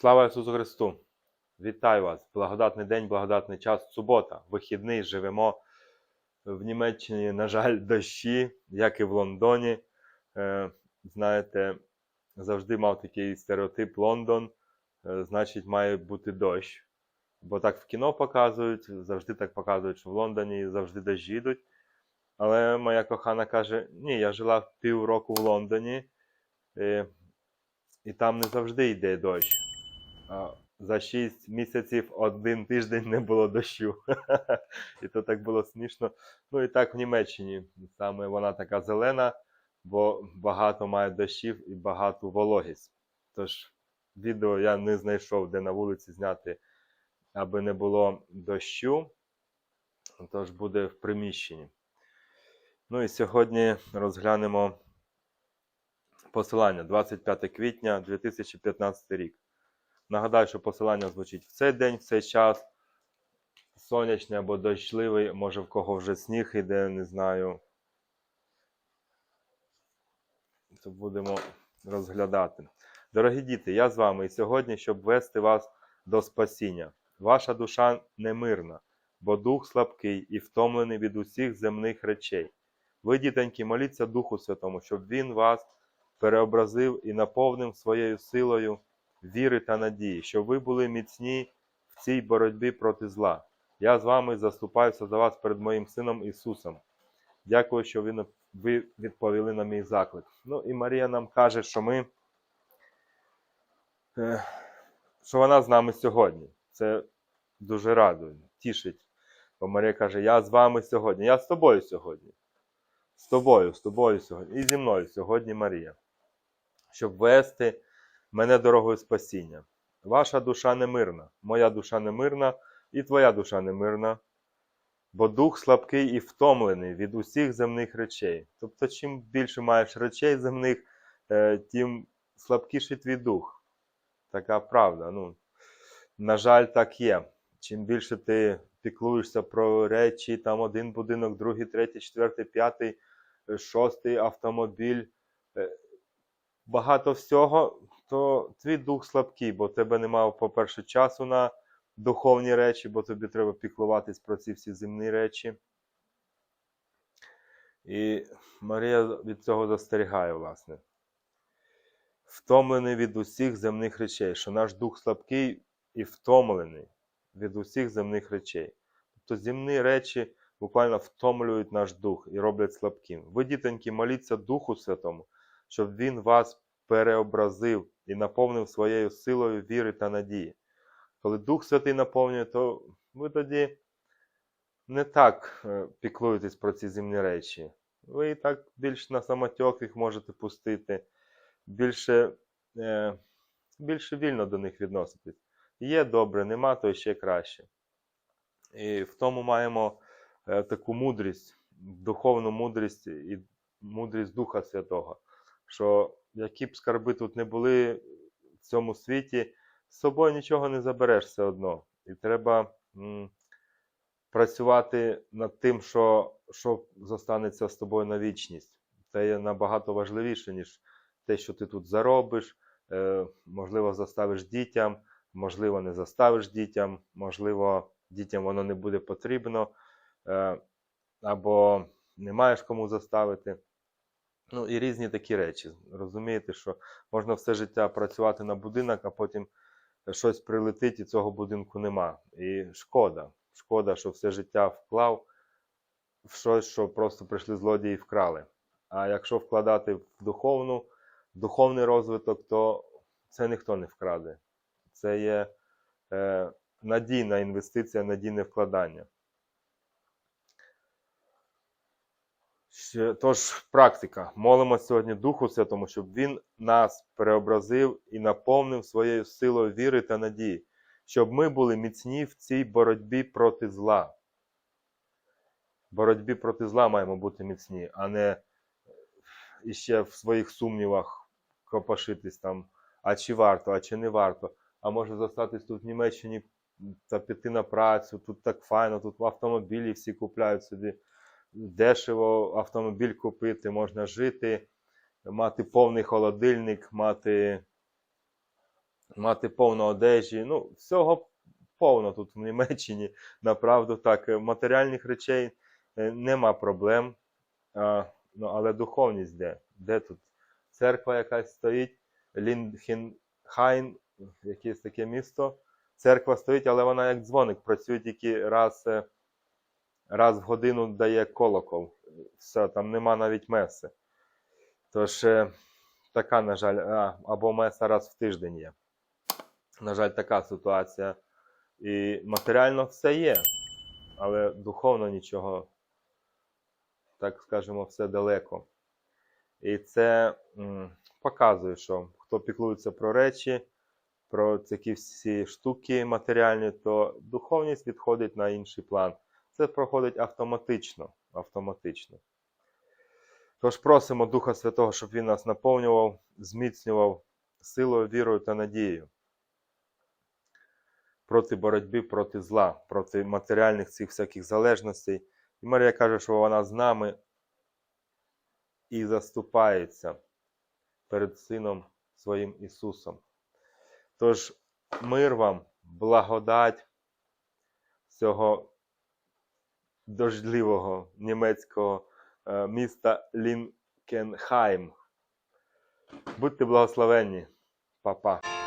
Слава Ісусу Христу! Вітаю вас! Благодатний день, благодатний час, субота, вихідний, живемо в Німеччині, на жаль, дощі, як і в Лондоні. Е, знаєте, завжди мав такий стереотип Лондон, е, значить, має бути дощ. Бо так в кіно показують, завжди так показують, що в Лондоні завжди дощі йдуть. Але моя кохана каже: ні, я жила півроку в Лондоні, е, і там не завжди йде дощ. За 6 місяців один тиждень не було дощу. І то так було смішно. Ну і так в Німеччині. Саме вона така зелена, бо багато має дощів і багато вологість. Тож відео я не знайшов, де на вулиці зняти, аби не було дощу. Тож буде в приміщенні. Ну і сьогодні розглянемо посилання 25 квітня 2015 рік. Нагадаю, що посилання звучить в цей день, в цей час. Сонячний або дощливий, може в кого вже сніг іде, не знаю. То будемо розглядати. Дорогі діти, я з вами і сьогодні, щоб вести вас до спасіння. Ваша душа немирна, бо дух слабкий і втомлений від усіх земних речей. Ви, дітоньки, моліться Духу Святому, щоб Він вас переобразив і наповнив своєю силою віри та надії, щоб ви були міцні в цій боротьбі проти зла. Я з вами заступаюся за вас перед моїм сином Ісусом. Дякую, що ви, відповіли на мій заклик. Ну і Марія нам каже, що ми, е, що вона з нами сьогодні. Це дуже радує, тішить. Бо Марія каже: Я з вами сьогодні, я з тобою сьогодні. З тобою, з тобою сьогодні. І зі мною сьогодні Марія. Щоб вести мене дорогою спасіння. Ваша душа немирна, моя душа немирна, і твоя душа немирна, бо дух слабкий і втомлений від усіх земних речей. Тобто, чим більше маєш речей земних, е, тим слабкіший твій дух. Така правда. Ну, На жаль, так є. Чим більше ти піклуєшся про речі, там один будинок, другий, третій, четвертий, п'ятий, шостий автомобіль, е, багато всього, то твій дух слабкий, бо тебе немає, по-перше, часу на духовні речі, бо тобі треба піклуватись про ці всі земні речі. І Марія від цього застерігає, власне. Втомлений від усіх земних речей, що наш дух слабкий і втомлений від усіх земних речей. Тобто земні речі буквально втомлюють наш дух і роблять слабким. Ви, дітоньки, моліться Духу Святому, щоб Він вас переобразив і наповнив своєю силою віри та надії. Коли Дух Святий наповнює, то ви тоді не так е, піклуєтесь про ці земні речі. Ви і так більш на самотьок їх можете пустити, більше, е, більше вільно до них відноситись. Є добре, нема, то ще краще. І в тому маємо е, таку мудрість, духовну мудрість і мудрість Духа Святого, що які б скарби тут не були в цьому світі, з собою нічого не забереш все одно. І треба м, працювати над тим, що, що зостанеться з тобою на вічність. Це є набагато важливіше, ніж те, що ти тут заробиш, е, можливо, заставиш дітям, можливо, не заставиш дітям, можливо, дітям воно не буде потрібно, е, або не маєш кому заставити. Ну і різні такі речі. Розумієте, що можна все життя працювати на будинок, а потім щось прилетить і цього будинку нема. І шкода. Шкода, що все життя вклав в щось, що просто прийшли злодії і вкрали. А якщо вкладати в духовну, духовний розвиток, то це ніхто не вкраде. Це є е, надійна інвестиція, надійне вкладання. Тож, практика. Молимо сьогодні Духу Святому, щоб Він нас переобразив і наповнив своєю силою віри та надії, щоб ми були міцні в цій боротьбі проти зла. Боротьбі проти зла маємо бути міцні, а не іще в своїх сумнівах копошитись там, а чи варто, а чи не варто. А може зостатись тут в Німеччині та піти на працю, тут так файно, тут автомобілі всі купляють собі дешево автомобіль купити, можна жити, мати повний холодильник, мати мати повно одежі. Ну, всього повно тут в Німеччині. Направду так, матеріальних речей е, нема проблем. А, ну, але духовність де? Де тут? Церква якась стоїть, Ліндхенхайн, якесь таке місто. Церква стоїть, але вона як дзвоник, працює тільки раз, е, раз в годину дає колокол. Все, там нема навіть меси. Тож, е, така, на жаль, а, або меса раз в тиждень є. На жаль, така ситуація. І матеріально все є, але духовно нічого, так скажемо, все далеко. І це м, показує, що хто піклується про речі, про такі всі штуки матеріальні, то духовність відходить на інший план. Це проходить автоматично. автоматично. Тож просимо Духа Святого, щоб Він нас наповнював, зміцнював силою, вірою та надією проти боротьби, проти зла, проти матеріальних цих всяких залежностей. І Марія каже, що вона з нами і заступається перед Сином своїм Ісусом. Тож, мир вам, благодать цього дождливого німецького е, міста Лінкенхайм. Будьте благословенні, Па-па.